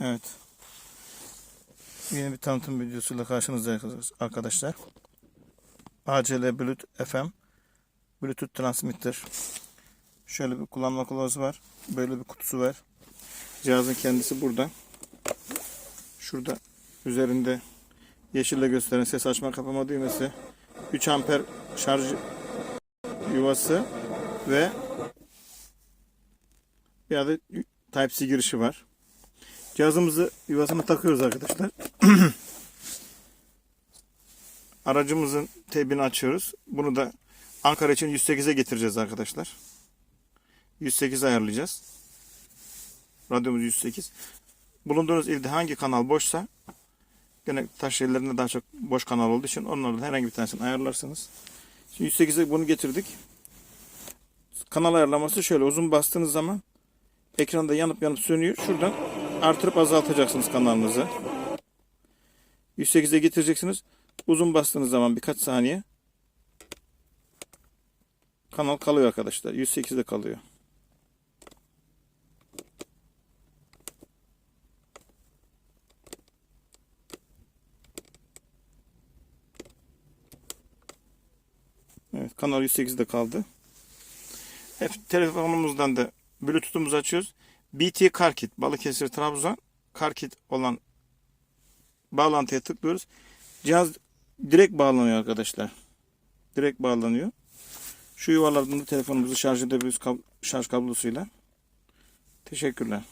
Evet. Yeni bir tanıtım videosuyla karşınızdayız arkadaşlar. ACL Bluetooth FM Bluetooth transmitter. Şöyle bir kullanma kılavuzu var. Böyle bir kutusu var. Cihazın kendisi burada. Şurada üzerinde yeşille gösteren ses açma kapama düğmesi. 3 amper şarj yuvası ve bir adet Type-C girişi var. Cihazımızı yuvasına takıyoruz arkadaşlar. Aracımızın tebini açıyoruz. Bunu da Ankara için 108'e getireceğiz arkadaşlar. 108 ayarlayacağız. Radyomuz 108. Bulunduğunuz ilde hangi kanal boşsa gene taş yerlerinde daha çok boş kanal olduğu için onlardan herhangi bir tanesini ayarlarsınız. Şimdi 108'e bunu getirdik. Kanal ayarlaması şöyle uzun bastığınız zaman ekranda yanıp yanıp sönüyor. Şuradan artırıp azaltacaksınız kanalınızı. 108'e getireceksiniz. Uzun bastığınız zaman birkaç saniye kanal kalıyor arkadaşlar. 108'de kalıyor. Evet kanal 108'de kaldı. Hep telefonumuzdan da Bluetooth'umuzu açıyoruz. BT CarKit Balıkesir Trabzon CarKit olan bağlantıya tıklıyoruz. Cihaz direkt bağlanıyor arkadaşlar. Direkt bağlanıyor. Şu yuvalardan da telefonumuzu şarj edebiliriz şarj kablosuyla. Teşekkürler.